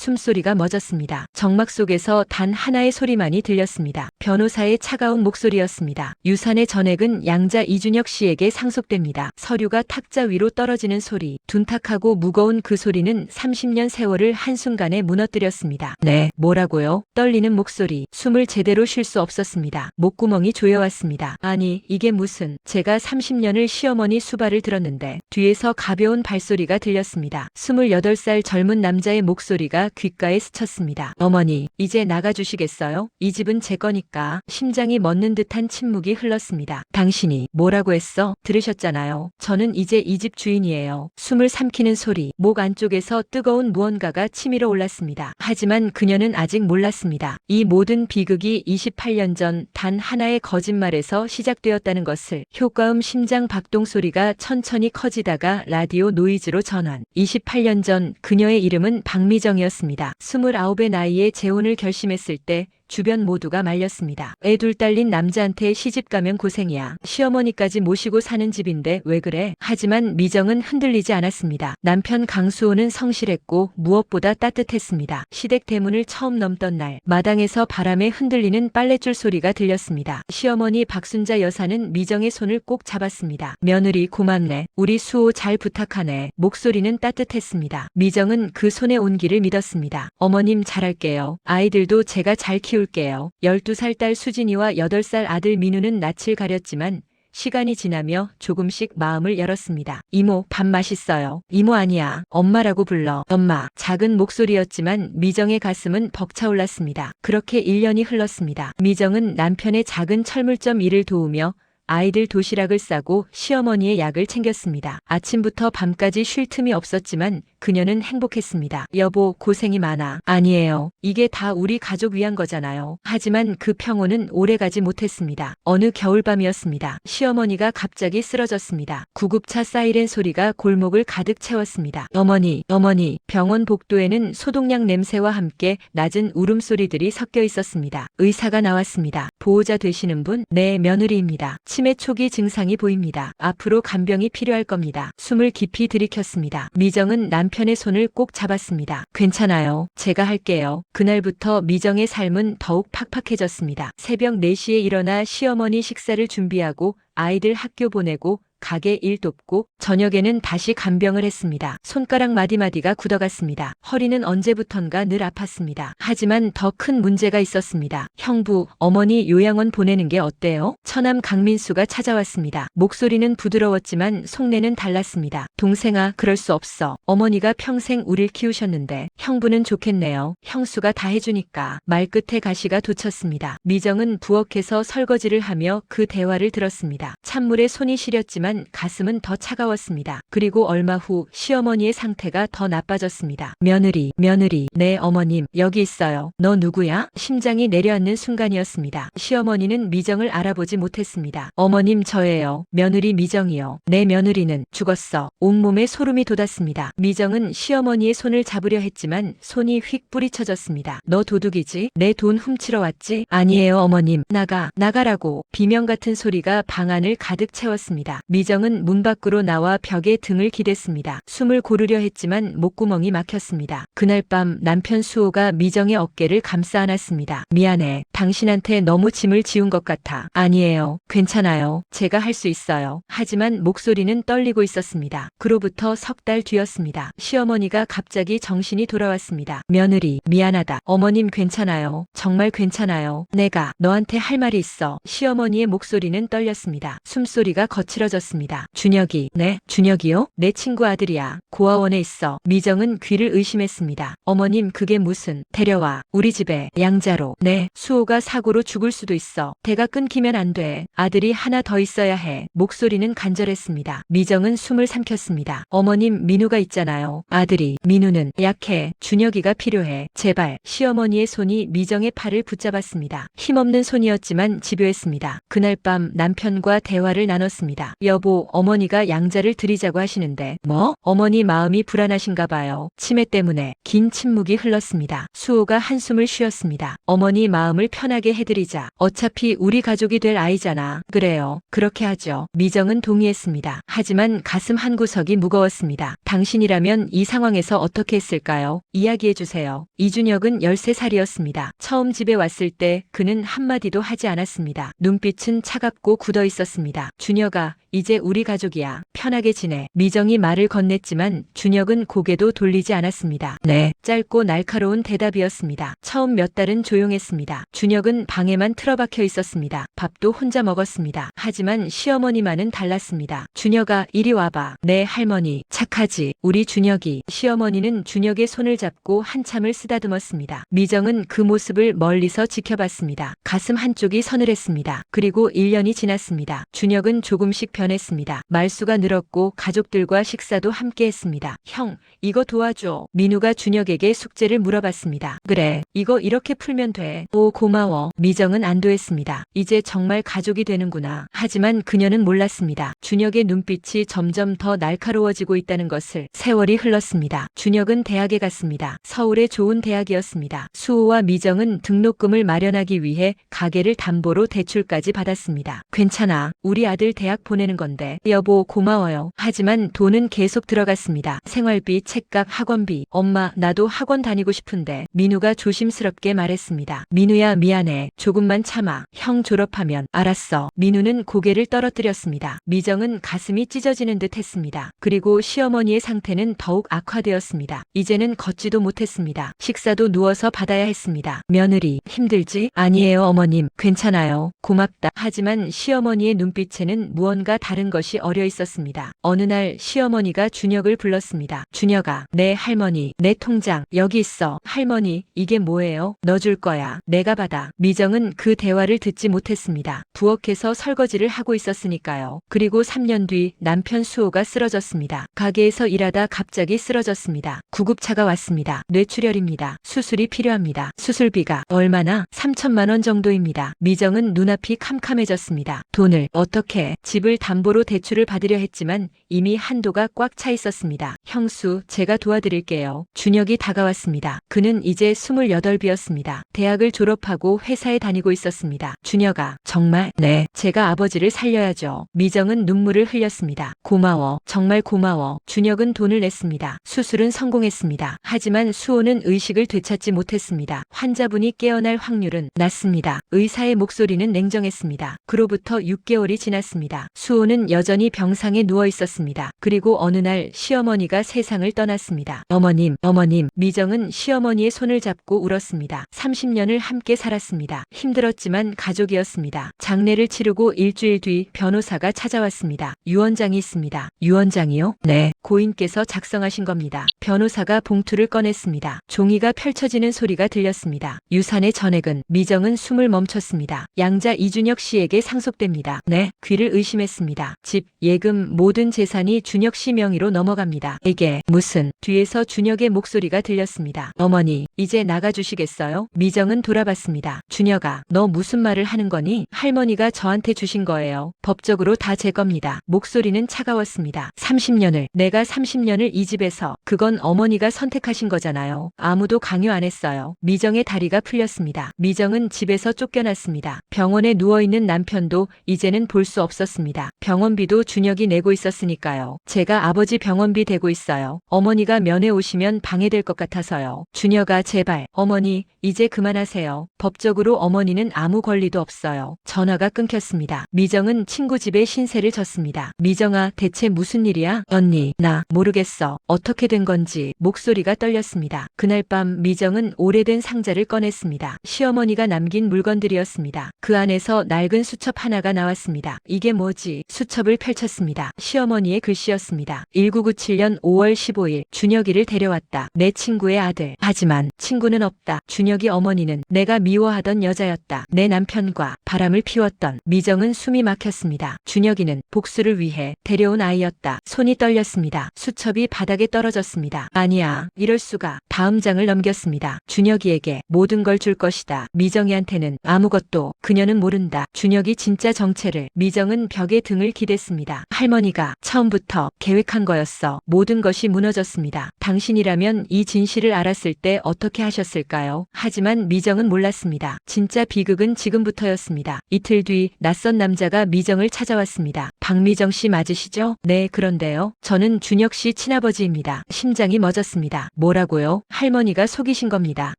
숨소리가 멎었습니다. 정막 속에서 단 하나의 소리만이 들렸습니다. 변호사의 차가운 목소리였습니다. 유산의 전액은 양자 이준혁 씨에게 상속됩니다. 서류가 탁자 위로 떨어지는 소리, 둔탁하고 무거운 그 소리는 30년 세월을 한순간에 무너뜨렸습니다. 네, 뭐라고요? 떨리는 목소리, 숨을 제대로 쉴 수 없었습니다. 목구멍이 조여왔습니다. 아니, 이게 무슨, 제가 30년을 시어머니 수발을 들었는데, 뒤에서 가벼운 발소리가 들렸습니다. 28살 젊은 남자의 목소리가 귓가에 스쳤습니다. 어머니, 이제 나가주시겠어요? 이 집은 제 거니까. 심장이 멎는 듯한 침묵이 흘렀습니다. 당신이 뭐라고 했어? 들으셨잖아요. 저는 이제 이 집 주인이에요. 숨을 삼키는 소리, 목 안쪽에서 뜨거운 무언가가 치밀어 올랐습니다. 하지만 그녀는 아직 몰랐습니다. 이 모든 비극이 28년 전 단 하나의 거짓말에서 시작되었다는 것을 효과음 심장 박동 소리가 천천히 커지다가 라디오 노이즈로 전환. 28년 전 그녀의 이름은 박미정이었습니다. 29의 나이에 재혼을 결심했을 때 주변 모두가 말렸습니다. 애 둘 딸린 남자한테 시집 가면 고생이야. 시어머니까지 모시고 사는 집인데 왜 그래? 하지만 미정은 흔들리지 않았습니다. 남편 강수호는 성실했고 무엇보다 따뜻했습니다. 시댁 대문을 처음 넘던 날 마당에서 바람에 흔들리는 빨랫줄 소리가 들렸습니다. 시어머니 박순자 여사는 미정의 손을 꼭 잡았습니다. 며느리 고맙네. 우리 수호 잘 부탁하네. 목소리는 따뜻했습니다. 미정은 그 손의 온기를 믿었습니다. 어머님 잘할게요. 아이들도 제가 잘 키울 게요. 12살 딸 수진이와 8살 아들 민우는 낯을 가렸지만 시간이 지나며 조금씩 마음을 열었습니다. 이모, 밥 맛있어요. 이모 아니야. 엄마라고 불러. 엄마. 작은 목소리였지만 미정의 가슴은 벅차올랐습니다. 그렇게 1년이 흘렀습니다. 미정은 남편의 작은 철물점 일을 도우며 아이들 도시락을 싸고 시어머니의 약을 챙겼습니다. 아침부터 밤까지 쉴 틈이 없었지만 그녀는 행복했습니다. 여보, 고생이 많아. 아니에요. 이게 다 우리 가족 위한 거잖아요. 하지만 그 평온은 오래가지 못했습니다. 어느 겨울밤이었습니다. 시어머니가 갑자기 쓰러졌습니다. 구급차 사이렌 소리가 골목을 가득 채웠습니다. 어머니, 어머니, 병원 복도에는 소독약 냄새와 함께 낮은 울음소리들이 섞여 있었습니다. 의사가 나왔습니다. 보호자 되시는 분? 네, 며느리입니다. 치매 초기 증상이 보입니다. 앞으로 간병이 필요할 겁니다. 숨을 깊이 들이켰습니다. 미정은 남편의 손을 꼭 잡았습니다. 괜찮아요. 제가 할게요. 그날부터 미정의 삶은 더욱 팍팍해졌습니다. 새벽 4시에 일어나 시어머니 식사를 준비하고 아이들 학교 보내고 가게 일 돕고 저녁에는 다시 간병을 했습니다. 손가락 마디마디가 굳어갔습니다. 허리는 언제부턴가 늘 아팠습니다. 하지만 더 큰 문제가 있었습니다. 형부, 어머니 요양원 보내는 게 어때요? 처남 강민수가 찾아왔습니다. 목소리는 부드러웠지만 속내는 달랐습니다. 동생아, 그럴 수 없어. 어머니가 평생 우릴 키우셨는데 형부는 좋겠네요. 형수가 다 해주니까. 말끝에 가시가 돋쳤습니다. 미정은 부엌에서 설거지를 하며 그 대화를 들었습니다. 찬물에 손이 시렸지만 가슴은 더 차가웠습니다. 그리고 얼마 후 시어머니의 상태가 더 나빠졌습니다. 며느리, 며느리, 네 어머님, 여기 있어요. 너 누구야? 심장이 내려앉는 순간이었습니다. 시어머니는 미정을 알아보지 못했습니다. 어머님 저예요. 며느리 미정이요. 내 며느리는 죽었어. 온몸에 소름이 돋았습니다. 미정은 시어머니의 손을 잡으려 했지만 손이 휙 뿌리쳐졌습니다. 너 도둑이지? 내 돈 훔치러 왔지? 아니에요 어머님. 나가, 나가라고. 비명 같은 소리가 방 안을 가득 채웠습니다. 미정은 문 밖으로 나와 벽에 등을 기댔습니다. 숨을 고르려 했지만 목구멍이 막혔습니다. 그날 밤 남편 수호가 미정의 어깨를 감싸 안았습니다. 미안해. 당신한테 너무 짐을 지운 것 같아. 아니에요. 괜찮아요. 제가 할 수 있어요. 하지만 목소리는 떨리고 있었습니다. 그로부터 석 달 뒤였습니다. 시어머니가 갑자기 정신이 돌아 왔습니다. 며느리, 미안하다. 어머님 괜찮아요. 정말 괜찮아요. 내가 너한테 할 말이 있어. 시어머니의 목소리는 떨렸습니다. 숨소리가 거칠어졌습니다. 준혁이, 네, 준혁이요? 내 친구 아들이야. 고아원에 있어. 미정은 귀를 의심했습니다. 어머님 그게 무슨, 데려와. 우리 집에, 양자로. 네, 수호가 사고로 죽을 수도 있어. 대가 끊기면 안 돼. 아들이 하나 더 있어야 해. 목소리는 간절했습니다. 미정은 숨을 삼켰습니다. 어머님 민우가 있잖아요. 아들이, 민우는 약해. 준혁이가 필요해. 제발. 시어머니의 손이 미정의 팔을 붙잡았습니다. 힘없는 손이었지만 집요했습니다. 그날 밤 남편과 대화를 나눴습니다. 여보, 어머니가 양자를 드리자고 하시는데, 뭐? 어머니 마음이 불안하신가 봐요. 치매 때문에 긴 침묵이 흘렀습니다. 수호가 한숨을 쉬었습니다. 어머니 마음을 편하게 해드리자. 어차피 우리 가족이 될 아이잖아. 그래요. 그렇게 하죠. 미정은 동의했습니다. 하지만 가슴 한 구석이 무거웠습니다. 당신이라면 이 상황에서 어떻게 했을까요? 있어요. 이야기해 주세요. 이준혁은 13살이었습니다. 처음 집에 왔을 때 그는 한마디도 하지 않았습니다. 눈빛은 차갑고 굳어 있었습니다. 준혁아, 이제 우리 가족이야. 편하게 지내. 미정이 말을 건넸지만 준혁은 고개도 돌리지 않았습니다. 네. 짧고 날카로운 대답이었습니다. 처음 몇 달은 조용했습니다. 준혁은 방에만 틀어박혀 있었습니다. 밥도 혼자 먹었습니다. 하지만 시어머니만은 달랐습니다. 준혁아, 이리 와봐. 네, 할머니. 착하지. 우리 준혁이. 시어머니는 준혁의 손을 잡고 한참을 쓰다듬었습니다. 미정은 그 모습을 멀리서 지켜봤습니다. 가슴 한쪽이 서늘했습니다. 그리고 1년이 지났습니다. 준혁은 조금씩 변했습니다. 말수가 늘었고 가족들과 식사도 함께 했습니다. 형, 이거 도와줘. 민우가 준혁에게 숙제를 물어봤습니다. 그래, 이거 이렇게 풀면 돼. 오, 고마워. 미정은 안도했습니다. 이제 정말 가족이 되는구나. 하지만 그녀는 몰랐습니다. 준혁의 눈빛이 점점 더 날카로워지고 있다는 것을 세월이 흘렀습니다. 준혁은 대학에 갔습니다. 서울의 좋은 대학이었습니다. 수호와 미정은 등록금을 마련하기 위해 가게를 담보로 대출까지 받았습니다. 괜찮아. 우리 아들 대학 보내는 건데. 여보, 고마워요. 하지만 돈은 계속 들어갔습니다. 생활비, 책값, 학원비. 엄마, 나도 학원 다니고 싶은데. 민우가 조심스럽게 말했습니다. 민우야, 미안해. 조금만 참아. 형 졸업하면. 알았어. 민우는 고개를 떨어뜨렸습니다. 미정은 가슴이 찢어지는 듯 했습니다. 그리고 시어머니의 상태는 더욱 악화되었습니다. 이제는 걷지도 못했습니다. 식사도 누워서 받아야 했습니다. 며느리, 힘들지? 아니에요, 어머님. 괜찮아요. 고맙다. 하지만 시어머니의 눈빛에는 무언가 다른 것이 어려 있었습니다. 어느 날 시어머니가 준혁을 불렀습니다. 준혁아, 내 할머니, 내 통장, 여기 있어. 할머니, 이게 뭐예요? 너 줄 거야. 내가 받아. 미정은 그 대화를 듣지 못했습니다. 부엌에서 설거지를 하고 있었으니까요. 그리고 3년 뒤 남편 수호가 쓰러졌습니다. 가게에서 일하다 갑자기 쓰러졌습니다. 구급차가 왔습니다. 뇌출혈입니다. 수술이 필요합니다. 수술비가 얼마나? 3천만 원 정도입니다. 미정은 눈앞이 캄캄해졌습니다. 돈을 어떻게 집을 담보로 대출을 받으려 했지만 이미 한도가 꽉 차 있었습니다. 형수, 제가 도와드릴게요. 준혁이 다가왔습니다. 그는 이제 28이었습니다. 대학을 졸업하고 회사에 다니고 있었습니다. 준혁아, 정말? 네, 제가 아버지를 살려야죠. 미정은 눈물을 흘렸습니다. 고마워. 정말 고마워. 준혁은 돈을 냈습니다. 수술은 성공했습니다. 하지만 수호는 의식을 되찾지 못했습니다. 환자분이 깨어날 확률은 낮습니다. 의사의 목소리는 냉정했습니다. 그로부터 6개월이 지났습니다. 수호 는 여전히 병상에 누워 있었습니다. 그리고 어느 날 시어머니가 세상을 떠났습니다. 어머님, 어머님, 미정은 시어머니의 손을 잡고 울었습니다. 30년을 함께 살았습니다. 힘들었지만 가족이었습니다. 장례를 치르고 일주일 뒤 변호사가 찾아왔습니다. 유언장이 있습니다. 유언장이요? 네. 고인께서 작성하신 겁니다. 변호사가 봉투를 꺼냈습니다. 종이가 펼쳐지는 소리가 들렸습니다. 유산의 전액은 미정은 숨을 멈췄습니다. 양자 이준혁 씨에게 상속됩니다. 네. 귀를 의심했습니다. 집, 예금, 모든 재산이 준혁 씨 명의로 넘어갑니다. 이게 무슨 뒤에서 준혁의 목소리가 들렸습니다. 어머니, 이제 나가주시겠어요? 미정은 돌아봤습니다. 준혁아, 너 무슨 말을 하는 거니? 할머니가 저한테 주신 거예요. 법적으로 다 제 겁니다. 목소리는 차가웠습니다. 30년을, 내가 30년을 이 집에서, 그건 어머니가 선택하신 거잖아요. 아무도 강요 안 했어요. 미정의 다리가 풀렸습니다. 미정은 집에서 쫓겨났습니다. 병원에 누워있는 남편도 이제는 볼 수 없었습니다. 병원비도 준혁이 내고 있었으니까요. 제가 아버지 병원비 대고 있어요. 어머니가 면회 오시면 방해될 것 같아서요. 준혁아 제발 어머니 이제 그만하세요. 법적으로 어머니는 아무 권리도 없어요. 전화가 끊겼습니다. 미정은 친구 집에 신세를 졌습니다. 미정아 대체 무슨 일이야? 언니 나 모르겠어. 어떻게 된 건지 목소리가 떨렸습니다. 그날 밤 미정은 오래된 상자를 꺼냈습니다. 시어머니가 남긴 물건들이었습니다. 그 안에서 낡은 수첩 하나가 나왔습니다. 이게 뭐지? 수첩을 펼쳤습니다. 시어머니의 글씨였습니다. 1997년 5월 15일 준혁이를 데려왔다. 내 친구의 아들. 하지만 친구는 없다. 준혁이 어머니는 내가 미워하던 여자였다. 내 남편과 바람을 피웠던 미정은 숨이 막혔습니다. 준혁이는 복수를 위해 데려온 아이였다. 손이 떨렸습니다. 수첩이 바닥에 떨어졌습니다. 아니야. 이럴 수가. 다음 장을 넘겼습니다. 준혁이에게 모든 걸 줄 것이다. 미정이한테는 아무것도 그녀는 모른다. 준혁이 진짜 정체를 미정은 벽에 등을 등을 기댔습니다. 할머니가 처음부터 계획한 거였어. 모든 것이 무너졌습니다. 당신이라면 이 진실을 알았을 때 어떻게 하셨을까요? 하지만 미정은 몰랐습니다. 진짜 비극은 지금부터였습니다. 이틀 뒤 낯선 남자가 미정을 찾아왔습니다. 박미정 씨 맞으시죠? 네, 그런데요. 저는 준혁 씨 친아버지입니다. 심장이 멎었습니다. 뭐라고요? 할머니가 속이신 겁니다.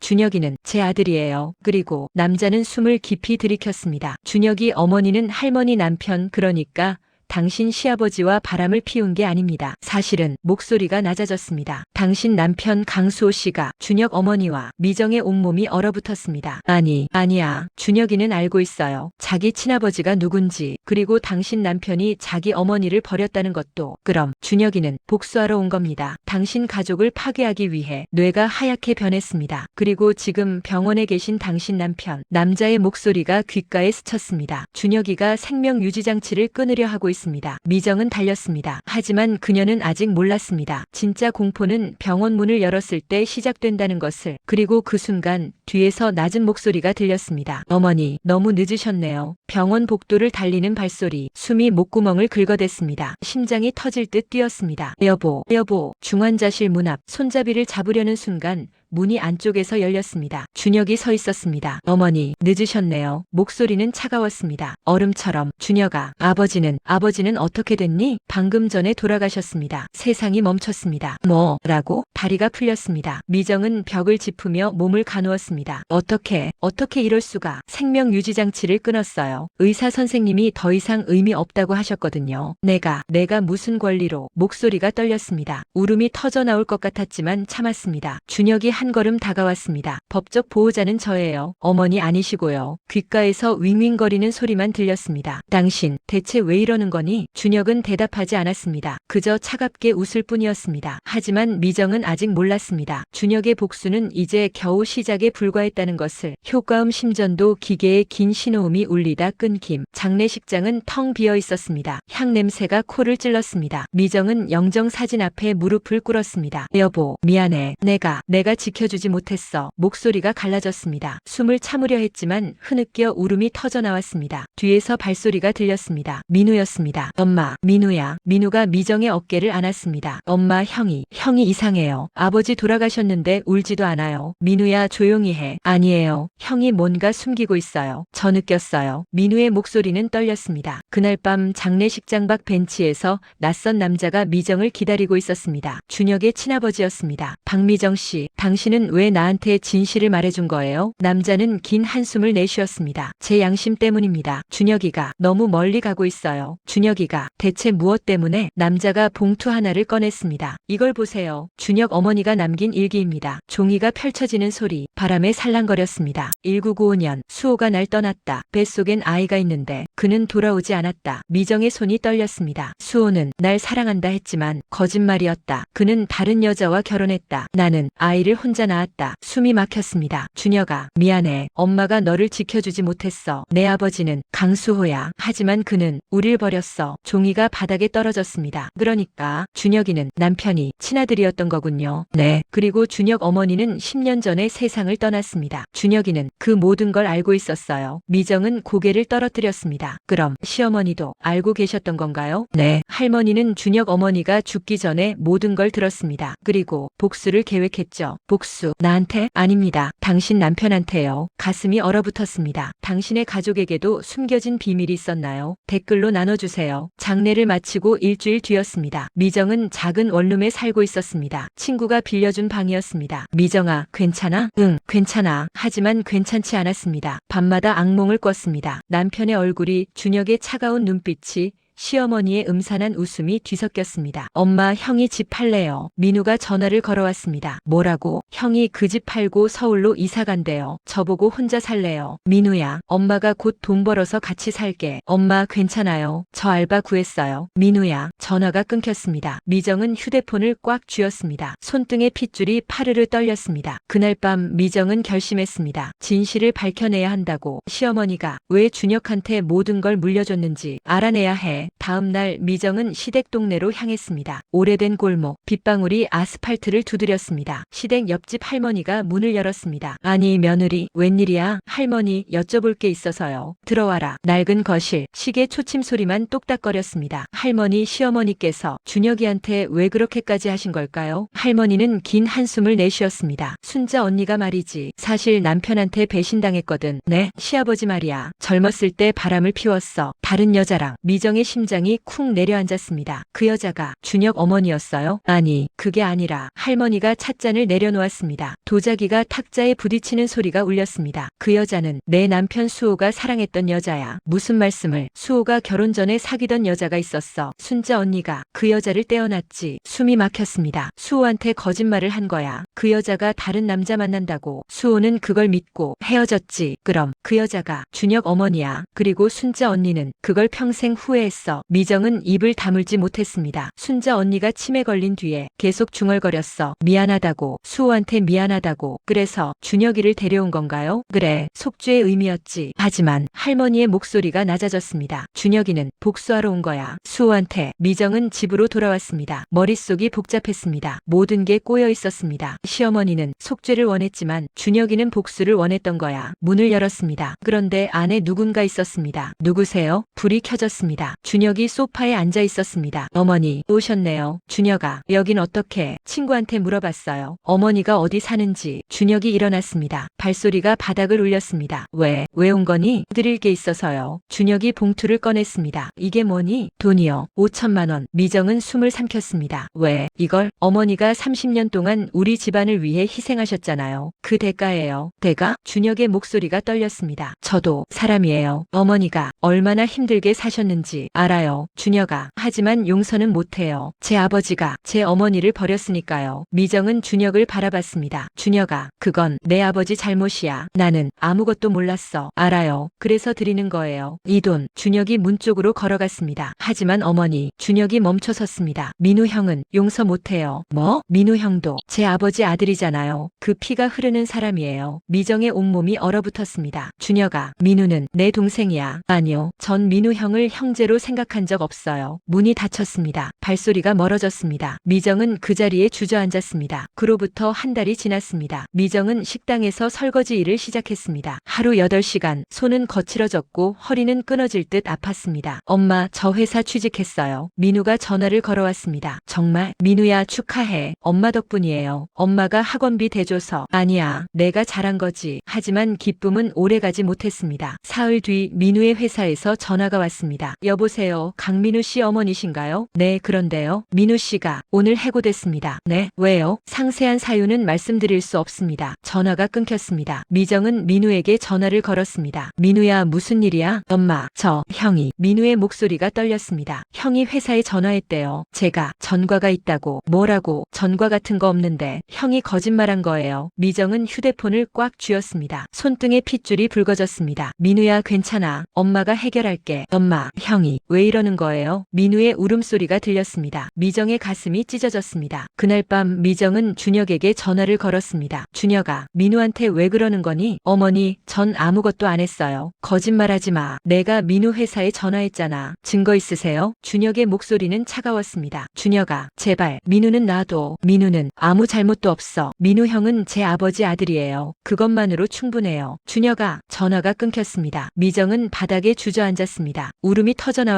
준혁이는 제 아들이에요. 그리고 남자는 숨을 깊이 들이켰습니다. 준혁이 어머니는 할머니 남편 그러니까 당신 시아버지와 바람을 피운 게 아닙니다. 사실은 목소리가 낮아졌습니다. 당신 남편 강수호 씨가 준혁 어머니와 미정의 온몸이 얼어붙었습니다. 아니, 아니야. 준혁이는 알고 있어요. 자기 친아버지가 누군지, 그리고 당신 남편이 자기 어머니를 버렸다는 것도. 그럼 준혁이는 복수하러 온 겁니다. 당신 가족을 파괴하기 위해 뇌가 하얗게 변했습니다. 그리고 지금 병원에 계신 당신 남편, 남자의 목소리가 귓가에 스쳤습니다. 준혁이가 생명 유지 장치를 끊으려 하고 있습니다. 미정은 달렸습니다. 하지만 그녀는 아직 몰랐습니다. 진짜 공포는 병원 문을 열었을 때 시작된다는 것을. 그리고 그 순간 뒤에서 낮은 목소리가 들렸습니다. 어머니, 너무 늦으셨네요. 병원 복도를 달리는 발소리, 숨이 목구멍을 긁어댔습니다. 심장이 터질 듯 뛰었습니다. 여보, 여보, 중환자실 문 앞 손잡이를 잡으려는 순간 문이 안쪽에서 열렸습니다. 준혁이 서 있었습니다. 어머니, 늦으셨네요. 목소리는 차가웠습니다. 얼음처럼 준혁아, 아버지는, 아버지는 어떻게 됐니? 방금 전에 돌아가셨습니다. 세상이 멈췄습니다. 뭐, 라고? 다리가 풀렸습니다. 미정은 벽을 짚으며 몸을 가누었습니다. 어떻게, 어떻게 이럴 수가? 생명 유지 장치를 끊었어요. 의사 선생님이 더 이상 의미 없다고 하셨거든요. 내가, 내가 무슨 권리로? 목소리가 떨렸습니다. 울음이 터져 나올 것 같았지만 참았습니다. 준혁이 한 걸음 다가왔습니다. 법적 보호자는 저예요. 어머니 아니시고요. 귓가에서 윙윙거리는 소리만 들렸습니다. 당신, 대체 왜 이러는 거니? 준혁은 대답하지 않았습니다. 그저 차갑게 웃을 뿐이었습니다. 하지만 미정은 아직 몰랐습니다. 준혁의 복수는 이제 겨우 시작에 불과했다는 것을 효과음 심전도 기계의 긴 신호음이 울리다 끊김. 장례식장은 텅 비어 있었습니다. 향 냄새가 코를 찔렀습니다. 미정은 영정 사진 앞에 무릎을 꿇었습니다. 여보, 미안해. 내가, 내가 지켜주지 못했어. 목소리가 갈라졌습니다. 숨을 참으려 했지만 흐느껴 울음이 터져 나왔습니다. 뒤에서 발소리가 들렸습니다. 민우였습니다. 엄마, 민우야. 민우가 미정의 어깨를 안았습니다. 엄마, 형이, 형이 이상해요. 아버지 돌아가셨는데 울지도 않아요. 민우야, 조용히 해. 아니에요. 형이 뭔가 숨기고 있어요. 저 느꼈어요. 민우의 목소리 는 떨렸습니다. 그날 밤 장례식장 밖 벤치에서 낯선 남자가 미정을 기다리고 있었습니다. 준혁의 친아버지였습니다. 박미정 씨, 당신은 왜 나한테 진실을 말해준 거예요? 남자는 긴 한숨을 내쉬었습니다. 제 양심 때문입니다. 준혁이가 너무 멀리 가고 있어요. 준혁이가 대체 무엇 때문에 남자가 봉투 하나를 꺼냈습니다. 이걸 보세요. 준혁 어머니가 남긴 일기입니다. 종이가 펼쳐지는 소리, 바람에 살랑거렸습니다. 1995년 수호가 날 떠났다. 뱃속엔 아이가 있는데 그는 돌아오지 않았다. 미정의 손이 떨렸습니다. 수호는 날 사랑한다 했지만 거짓말이었다. 그는 다른 여자와 결혼했다. 나는 아이를 혼자 낳았다. 숨이 막혔습니다. 준혁아, 미안해. 엄마가 너를 지켜주지 못했어. 내 아버지는 강수호야. 하지만 그는 우릴 버렸어. 종이가 바닥에 떨어졌습니다. 그러니까 준혁이는 남편이 친아들이었던 거군요. 네. 그리고 준혁 어머니는 10년 전에 세상을 떠났습니다. 준혁이는 그 모든 걸 알고 있었어요. 미정은 고개를 떨어뜨렸습니다. 그럼 시어머니도 알고 계셨던 건가요? 네. 할머니는 준혁 어머니가 죽기 전에 모든 걸 들었습니다. 그리고 복수를 계획했죠. 복수. 나한테? 아닙니다. 당신 남편한테요. 가슴이 얼어붙었습니다. 당신의 가족에게도 숨겨진 비밀이 있었나요? 댓글로 나눠주세요. 장례를 마치고 일주일 뒤였습니다. 미정은 작은 원룸에 살고 있었습니다. 친구가 빌려준 방이었습니다. 미정아, 괜찮아? 응, 괜찮아. 하지만 괜찮지 않았습니다. 밤마다 악몽을 꿨습니다. 남편의 얼굴 이 준혁의 차가운 눈빛이 시어머니의 음산한 웃음이 뒤섞였습니다. 엄마, 형이 집 팔래요. 민우가 전화를 걸어왔습니다. 뭐라고? 형이 그 집 팔고 서울로 이사 간대요. 저보고 혼자 살래요. 민우야, 엄마가 곧 돈 벌어서 같이 살게. 엄마, 괜찮아요. 저 알바 구했어요. 민우야, 전화가 끊겼습니다. 미정은 휴대폰을 꽉 쥐었습니다. 손등의 핏줄이 파르르 떨렸습니다. 그날 밤 미정은 결심했습니다. 진실을 밝혀내야 한다고 시어머니가 왜 준혁한테 모든 걸 물려줬는지 알아내야 해. 다음 날 미정은 시댁 동네로 향했습니다. 오래된 골목, 빗방울이 아스팔트를 두드렸습니다. 시댁 옆집 할머니가 문을 열었습니다. 아니 며느리 웬일이야? 할머니 여쭤볼 게 있어서요. 들어와라. 낡은 거실, 시계 초침 소리만 똑딱거렸습니다. 할머니 시어머니께서 준혁이한테 왜 그렇게까지 하신 걸까요? 할머니는 긴 한숨을 내쉬었습니다. 순자 언니가 말이지. 사실 남편한테 배신당했거든. 네, 시아버지 말이야. 젊었을 때 바람을 피웠어. 다른 여자랑 미정의 심장이 쿵 내려앉았습니다. 그 여자가 준혁 어머니였어요? 아니, 그게 아니라 할머니가 찻잔을 내려놓았습니다. 도자기가 탁자에 부딪히는 소리가 울렸습니다. 그 여자는 내 남편 수호가 사랑했던 여자야. 무슨 말씀을? 수호가 결혼 전에 사귀던 여자가 있었어. 순자 언니가 그 여자를 떼어놨지. 숨이 막혔습니다. 수호한테 거짓말을 한 거야. 그 여자가 다른 남자 만난다고. 수호는 그걸 믿고 헤어졌지. 그럼 그 여자가 준혁 어머니야. 그리고 순자 언니는 그걸 평생 후회했어. 미정은 입을 다물지 못했습니다. 순자 언니가 치매 걸린 뒤에 계속 중얼거렸어. 미안하다고. 수호한테 미안하다고. 그래서 준혁이를 데려온 건가요? 그래. 속죄의 의미였지. 하지만 할머니의 목소리가 낮아졌습니다. 준혁이는 복수하러 온 거야. 수호한테. 미정은 집으로 돌아왔습니다. 머릿속이 복잡했습니다. 모든 게 꼬여 있었습니다. 시어머니는 속죄를 원했지만 준혁이는 복수를 원했던 거야. 문을 열었습니다. 그런데 안에 누군가 있었습니다. 누구세요? 불이 켜졌습니다. 준 혁이 소파에 앉아 있었습니다. 어머니, 오셨네요. 준혁아, 여긴 어떻게? 친구한테 물어봤어요. 어머니가 어디 사는지. 준혁이 일어났습니다. 발소리가 바닥을 울렸습니다. 왜? 왜 온 거니? 드릴 게 있어서요. 준혁이 봉투를 꺼냈습니다. 이게 뭐니? 돈이요. 5천만 원. 미정은 숨을 삼켰습니다. 왜? 이걸 어머니가 30년 동안 우리 집안을 위해 희생하셨잖아요. 그 대가예요. 대가? 준혁의 목소리가 떨렸습니다. 저도 사람이에요. 어머니가 얼마나 힘들게 사셨는지 알아요. 준혁아. 하지만 용서는 못해요. 제 아버지가 제 어머니를 버렸으니까요. 미정은 준혁을 바라봤습니다. 준혁아. 그건 내 아버지 잘못이야. 나는 아무것도 몰랐어. 알아요. 그래서 드리는 거예요. 이 돈. 준혁이 문 쪽으로 걸어갔습니다. 하지만 어머니. 준혁이 멈춰섰습니다. 민우 형은 용서 못해요. 뭐? 민우 형도 제 아버지 아들이잖아요. 그 피가 흐르는 사람이에요. 미정의 온몸이 얼어붙었습니다. 준혁아, 민우는 내 동생이야. 아니요. 전 민우 형을 형제로 생각한 적 없어요. 문이 닫혔습니다. 발소리가 멀어졌습니다. 미정은 그 자리에 주저앉았습니다. 그로부터 한 달이 지났습니다. 미정은 식당에서 설거지 일을 시작했습니다. 하루 8시간, 손은 거칠어졌고 허리는 끊어질 듯 아팠습니다. 엄마, 저 회사 취직했어요. 민우가 전화를 걸어왔습니다. 정말, 민우야 축하해. 엄마 덕분이에요. 엄마가 학원비 대줘서. 아니야, 내가 잘한 거지. 하지만 기쁨은 오래가지 못했습니다. 사흘 뒤 민우의 회사에서 전화가 왔습니다. 여보세요, 강민우 씨 어머니신가요? 네, 그런데요. 민우 씨가 오늘 해고됐습니다. 네, 왜요? 상세한 사유는 말씀드릴 수 없습니다. 전화가 끊겼습니다. 미정은 민우에게 전화를 걸었습니다. 민우야, 무슨 일이야? 엄마, 저, 형이. 민우의 목소리가 떨렸습니다. 형이 회사에 전화했대요. 제가 전과가 있다고. 뭐라고? 전과 같은 거 없는데. 형이 거짓말한 거예요. 미정은 휴대폰을 꽉 쥐었습니다. 손등에 핏줄이 붉어졌습니다. 민우야, 괜찮아. 엄마가 해결할게. 엄마, 형이. 왜 이러는 거예요? 민우의 울음소리가 들렸습니다. 미정의 가슴이 찢어졌습니다. 그날 밤 미정은 준혁에게 전화를 걸었습니다. 준혁아, 민우한테 왜 그러는 거니? 어머니, 전 아무것도 안 했어요. 거짓말하지 마. 내가 민우 회사에 전화했잖아. 증거 있으세요? 준혁의 목소리는 차가웠습니다. 준혁아, 제발, 민우는 놔둬. 민우는 아무 잘못도 없어. 민우 형은 제 아버지 아들이에요. 그것만으로 충분해요. 준혁아, 전화가 끊겼습니다. 미정은 바닥에 주저앉았습니다. 울음이 터져 나왔습니다.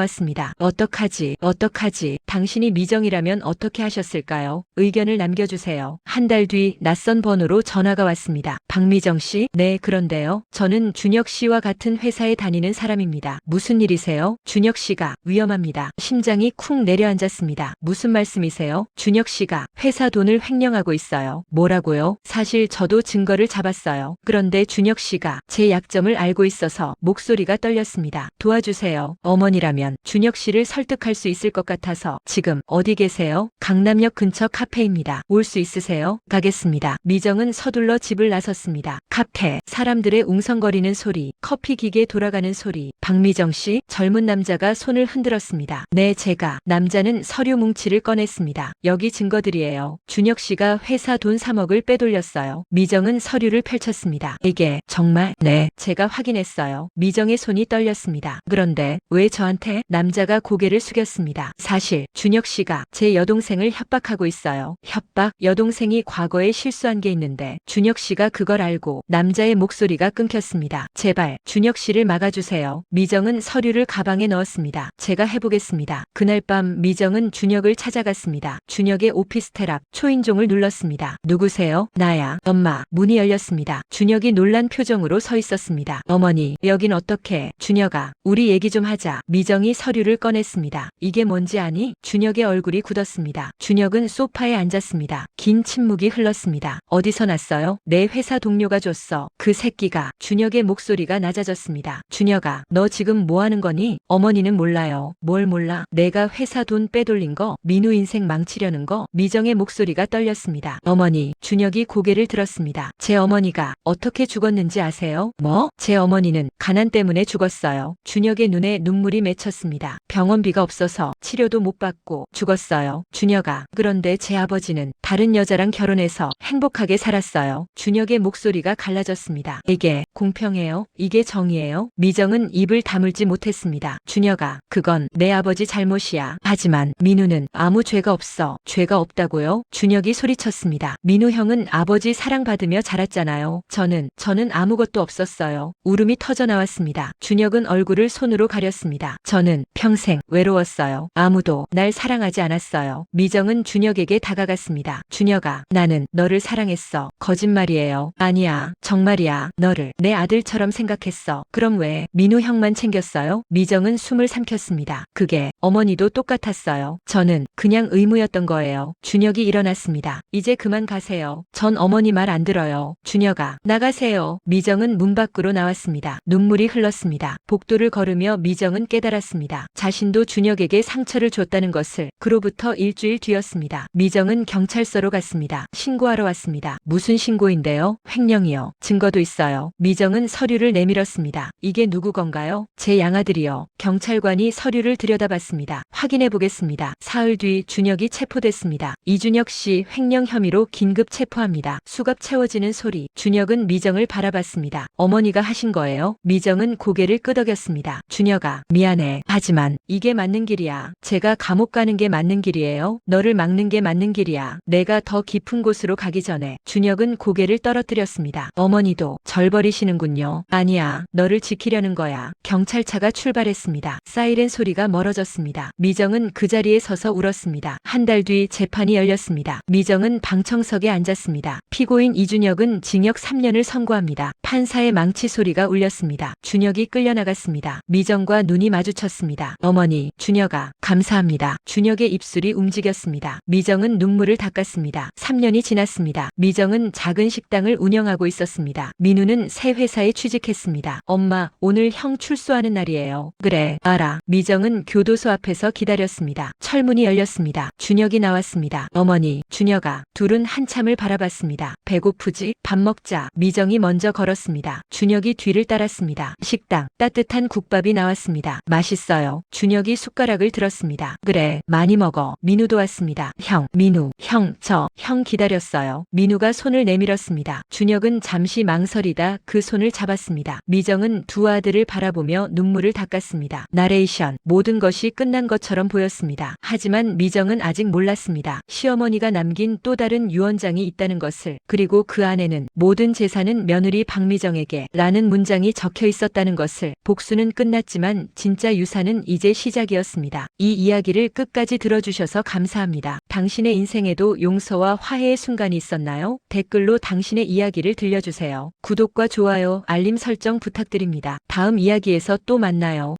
어떡하지, 어떡하지. 당신이 미정이라면 어떻게 하셨을까요? 의견을 남겨주세요. 한 달 뒤 낯선 번호로 전화가 왔습니다. 박미정 씨? 네, 그런데요. 저는 준혁 씨와 같은 회사에 다니는 사람입니다. 무슨 일이세요? 준혁 씨가 위험합니다. 심장이 쿵 내려앉았습니다. 무슨 말씀이세요? 준혁 씨가 회사 돈을 횡령하고 있어요. 뭐라고요? 사실 저도 증거를 잡았어요. 그런데 준혁 씨가 제 약점을 알고 있어서 목소리가 떨렸습니다. 도와주세요. 어머니라면 준혁 씨를 설득할 수 있을 것 같아서 지금 어디 계세요? 강남역 근처 카페입니다. 올 수 있으세요? 가겠습니다. 미정은 서둘러 집을 나섰습니다. 카페, 사람들의 웅성거리는 소리, 커피 기계 돌아가는 소리. 박미정 씨, 젊은 남자가 손을 흔들었습니다. 네, 제가. 남자는 서류 뭉치를 꺼냈습니다. 여기 증거들이에요. 준혁 씨가 회사 돈 3억을 빼돌렸어요. 미정은 서류를 펼쳤습니다. 이게 정말? 네, 제가 확인했어요. 미정의 손이 떨렸습니다. 그런데 왜 저한테? 남자가 고개를 숙였습니다. 사실 준혁 씨가 제 여동생을 협박하고 있어요. 협박? 여동생이 과거에 실수한 게 있는데 준혁 씨가 그걸 알고 남자의 목소리가 끊겼습니다. 제발 준혁 씨를 막아주세요. 미정은 서류를 가방에 넣었습니다. 제가 해보겠습니다. 그날 밤 미정은 준혁을 찾아갔습니다. 준혁의 오피스텔 앞 초인종을 눌렀습니다. 누구세요? 나야. 엄마. 문이 열렸습니다. 준혁이 놀란 표정으로 서 있었습니다. 어머니, 여긴 어떻게? 준혁아, 우리 얘기 좀 하자. 미정이 서류를 꺼냈습니다. 이게 뭔지 아니? 준혁의 얼굴이 굳었습니다. 준혁은 소파에 앉았습니다. 긴 침묵이 흘렀습니다. 어디서 났어요? 내 회사 동료가 줬어. 그 새끼가. 준혁의 목소리가 낮아졌습니다. 준혁아, 너 지금 뭐 하는 거니? 어머니는 몰라요. 뭘 몰라? 내가 회사 돈 빼돌린 거, 민우 인생 망치려는 거, 미정의 목소리가 떨렸습니다. 어머니, 준혁이 고개를 들었습니다. 제 어머니가 어떻게 죽었는지 아세요? 뭐? 제 어머니는 가난 때문에 죽었어요. 준혁의 눈에 눈물이 맺혔습니다. 병원비가 없어서 치료도 못 받고 죽었어요. 준혁아. 그런데 제 아버지는 다른 여자랑 결혼해서 행복하게 살았어요. 준혁의 목소리가 갈라졌습니다. 이게 공평해요? 이게 정의예요? 미정은 입을 다물지 못했습니다. 준혁아, 그건 내 아버지 잘못이야. 하지만 민우는 아무 죄가 없어. 죄가 없다고요? 준혁이 소리쳤습니다. 민우 형은 아버지 사랑받으며 자랐잖아요. 저는, 저는 아무것도 없었어요. 울음이 터져 나왔습니다. 준혁은 얼굴을 손으로 가렸습니다. 저는 평생 외로웠어요. 아무도 날 사랑하지 않았어요. 미정은 준혁에게 다가갔습니다. 준혁아, 나는 너를 사랑했어. 거짓말이에요. 아니야. 정말이야. 너를 내 아들처럼 생각했어. 그럼 왜 민우 형만 챙겼어요? 미정은 숨을 삼켰습니다. 그게 어머니도 똑같았어요. 저는 그냥 의무였던 거예요. 준혁이 일어났습니다. 이제 그만 가세요. 전 어머니 말 안 들어요. 준혁아, 나가세요. 미정은 문 밖으로 나왔습니다. 눈물이 흘렀습니다. 복도를 걸으며 미정은 깨달았습니다. 자신도 준혁에게 상처를 줬다는 것을 그로부터 일주일 뒤였습니다. 미정은 경찰서 로 갔습니다. 신고하러 왔습니다. 무슨 신고인데요? 횡령이요. 증거도 있어요. 미정은 서류를 내밀었습니다. 이게 누구 건가요? 제 양아들이요. 경찰관이 서류를 들여다봤습니다. 확인해 보겠습니다. 사흘 뒤 준혁이 체포됐습니다. 이준혁 씨 횡령 혐의로 긴급 체포합니다. 수갑 채워지는 소리. 준혁은 미정을 바라봤습니다. 어머니가 하신 거예요? 미정은 고개를 끄덕였습니다. 준혁아, 미안해. 하지만 이게 맞는 길이야. 제가 감옥 가는 게 맞는 길이에요. 너를 막는 게 맞는 길이야. 내가 더 깊은 곳으로 가기 전에 준혁은 고개를 떨어뜨렸습니다. 어머니도 절 버리시는군요. 아니야. 너를 지키려는 거야. 경찰차가 출발했습니다. 사이렌 소리가 멀어졌습니다. 미정은 그 자리에 서서 울었습니다. 한 달 뒤 재판이 열렸습니다. 미정은 방청석에 앉았습니다. 피고인 이준혁은 징역 3년을 선고합니다. 판사의 망치 소리가 울렸습니다. 준혁이 끌려나갔습니다. 미정과 눈이 마주쳤습니다. 어머니, 준혁아, 감사합니다. 준혁의 입술이 움직였습니다. 미정은 눈물을 닦았습니다. 3년이 지났습니다. 미정은 작은 식당을 운영하고 있었습니다. 민우는 새 회사에 취직했습니다. 엄마, 오늘 형 출소하는 날이에요. 그래, 알아. 미정은 교도소 앞에서 기다렸습니다. 철문이 열렸습니다. 준혁이 나왔습니다. 어머니, 준혁아, 둘은 한참을 바라봤습니다. 배고프지? 밥 먹자. 미정이 먼저 걸었습니다. 준혁이 뒤를 따랐습니다. 식당, 따뜻한 국밥이 나왔습니다. 맛있어요. 준혁이 숟가락을 들었습니다. 그래, 많이 먹어. 민우도 왔습니다. 형, 민우, 형, 저, 형 기다렸어요. 민우가 손을 내밀었습니다. 준혁은 잠시 망설이다 그 손을 잡았습니다. 미정은 두 아들을 바라보며 눈물을 닦았습니다. 나레이션, 모든 것이 끝난 것처럼 보였습니다. 하지만 미정은 아직 몰랐습니다. 시어머니가 남긴 또 다른 유언장이 있다는 것을, 그리고 그 안에는 모든 재산은 며느리 박미정에게 라는 문장이 적혀 있었다는 것을, 복수는 끝났지만 진짜 유산은 이제 시작이었습니다. 이 이야기를 끝까지 들어주셔서 감사합니다. 당신의 인생에도 용서와 화해의 순간이 있었나요? 댓글로 당신의 이야기를 들려주세요. 구독과 좋아요, 알림 설정 부탁드립니다. 다음 이야기에서 또 만나요.